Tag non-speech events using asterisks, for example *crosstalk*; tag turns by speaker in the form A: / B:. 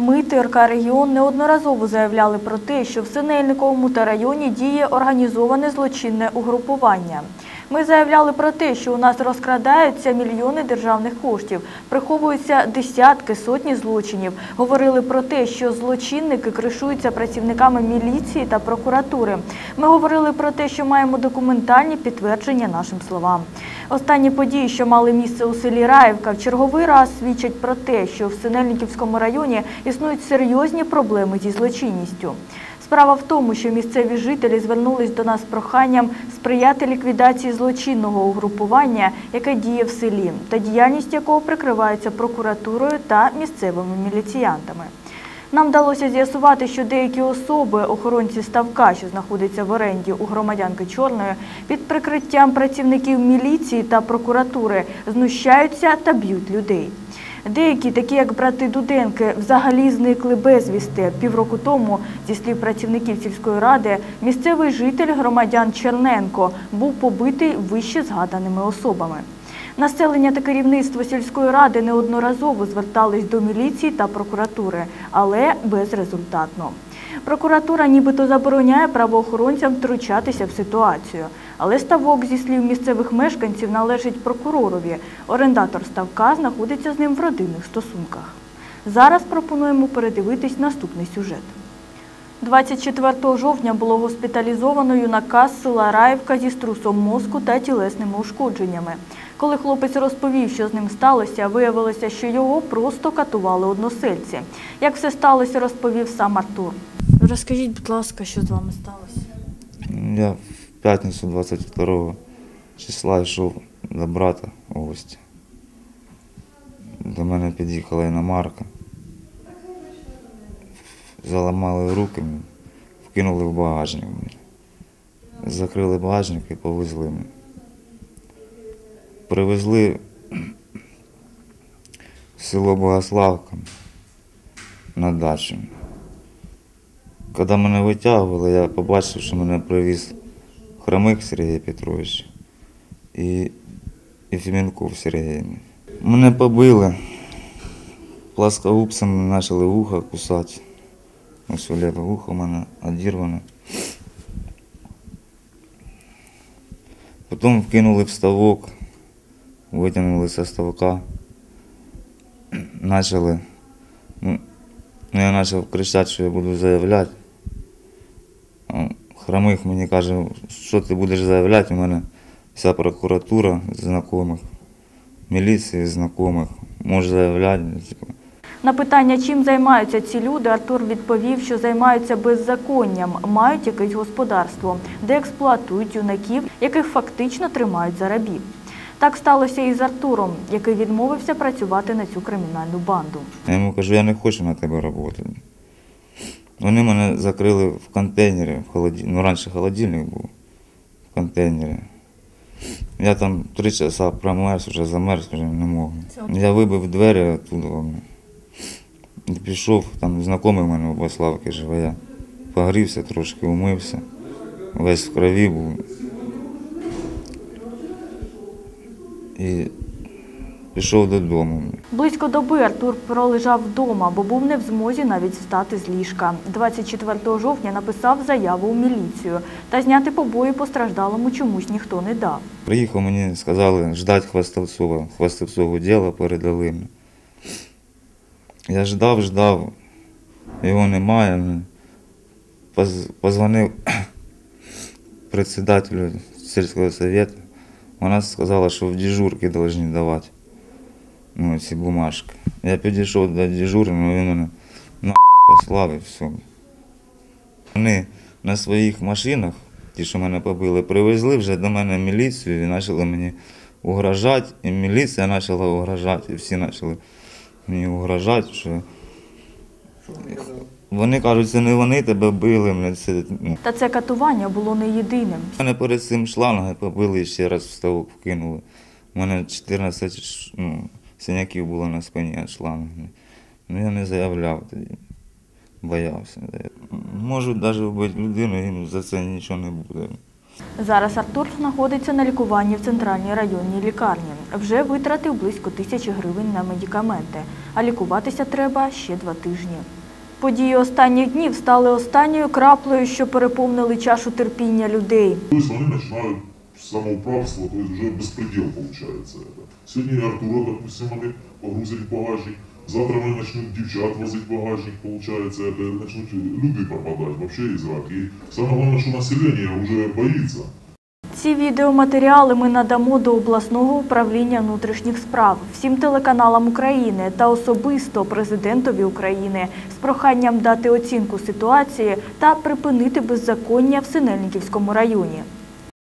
A: Ми, ТРК «Регіон», неодноразово заявляли про те, що в Синельниковому та районі діє організоване злочинне угрупування. Ми заявляли про те, що у нас розкрадаються мільйони державних коштів, приховуються десятки, сотні злочинів. Говорили про те, що злочинники кришуються працівниками міліції та прокуратури. Ми говорили про те, що маємо документальні підтвердження нашим словам. Останні події, що мали місце у селі Раївка, в черговий раз свідчать про те, що в Синельниківському районі існують серйозні проблеми зі злочинністю. Справа в тому, що місцеві жителі звернулись до нас з проханням сприяти ліквідації злочинного угрупування, яке діє в селі, та діяльність якого прикривається прокуратурою та місцевими міліціянтами. Нам вдалося з'ясувати, що деякі особи, охоронці ставка, що знаходиться в оренді у громадянки Чорної, під прикриттям працівників міліції та прокуратури знущаються та б'ють людей. Деякі, такі як брати Дуденки, взагалі зникли безвісти. Півроку тому, зі слів працівників сільської ради, місцевий житель громадян Черненко був побитий вище згаданими особами. Населення та керівництво сільської ради неодноразово звертались до міліції та прокуратури, але безрезультатно. Прокуратура нібито забороняє правоохоронцям втручатися в ситуацію. Але ставок, зі слів місцевих мешканців, належить прокуророві. Орендатор ставка знаходиться з ним в родинних стосунках. Зараз пропонуємо передивитись наступний сюжет. 24 жовтня було госпіталізовано юнака з села Раївка зі струсом мозку та тілесними ушкодженнями. Коли хлопець розповів, що з ним сталося, виявилося, що його просто катували односельці. Як все сталося, розповів сам Артур. Розкажіть, будь ласка, що з вами сталося?
B: Я в п'ятницю 22 числа йшов до брата у гості. До мене під'їхала іномарка. Заламали руки, вкинули в багажник. Закрили багажник і повезли мене. Привезли в село Богославка на дачу. Коли мене витягували, я побачив, що мене привіз Хромих Сергій Петрович і, і Фіменков Сергій. Мене побили, пласкогубцем почали вуха кусати. Ось ліве вухо в мене одірване. Потім вкинули в ставок, витягнули зі ставка, почали. Ну, ну, я почав кричати, що я буду заявляти. А Хромих мені каже, що ти будеш заявляти, у мене вся прокуратура знайомих, міліції знайомих, може заявляти.
A: На питання, чим займаються ці люди, Артур відповів, що займаються беззаконням, мають якесь господарство, де експлуатують юнаків, яких фактично тримають за рабів. Так сталося і з Артуром, який відмовився працювати на цю кримінальну банду.
B: Я йому кажу, я не хочу на тебе працювати. Вони мене закрили в контейнері, в холоді... ну раніше холодильник був в контейнері. Я там три часа промерз, вже замерз, вже не мог. Я вибив двері оттуда. І пішов, там знайомий в мене у Бославки живе. Я погрівся трошки, умився, весь в крові був. І пішов додому.
A: Близько доби Артур пролежав вдома, бо був не в змозі навіть встати з ліжка. 24 жовтня написав заяву у міліцію, та зняти побої постраждалому чомусь ніхто не дав.
B: Приїхав, мені сказали ждать Хвостовцова. Хвостовцову діло передали мені. Я ждав, ждав, його немає. Позвонив *coughs* председателю сільського совєту. Вона сказала, що в дежурки повинні давати ну, ці бумажки. Я підійшов до дежурного, він мене на послав і все. Вони на своїх машинах, ті, що мене побили, привезли вже до мене міліцію і почали мені угрожати. І міліція почала угрожати, і всі почали мені угрожати, що вони кажуть, це не вони тебе били, мене це. Ну.
A: Та це катування було не єдиним.
B: Мене перед цим шлангом побили і ще раз в ставок вкинули. У мене 14 ну, синяків було на спині від шлангу. Ну я не заявляв тоді. Боявся. Можуть навіть вбити людину, і за це нічого не буде.
A: Зараз Артур знаходиться на лікуванні в центральній районній лікарні. вже витратив близько тисячі гривень на медикаменти, а лікуватися треба ще два тижні. Події останніх днів стали останньою краплею, що переповнили чашу терпіння людей.
C: То есть они начинают самоуправство, то уже беспредел получается это. Артура, допустим, они погрузили в багажник, завтра они начнут девчат возить в багажник, получается, это начнут люди пропадать вообще из рака. И самое главное, что население уже боится.
A: Ці відеоматеріали ми надамо до обласного управління внутрішніх справ, всім телеканалам України та особисто президентові України з проханням дати оцінку ситуації та припинити беззаконня в Синельниківському районі.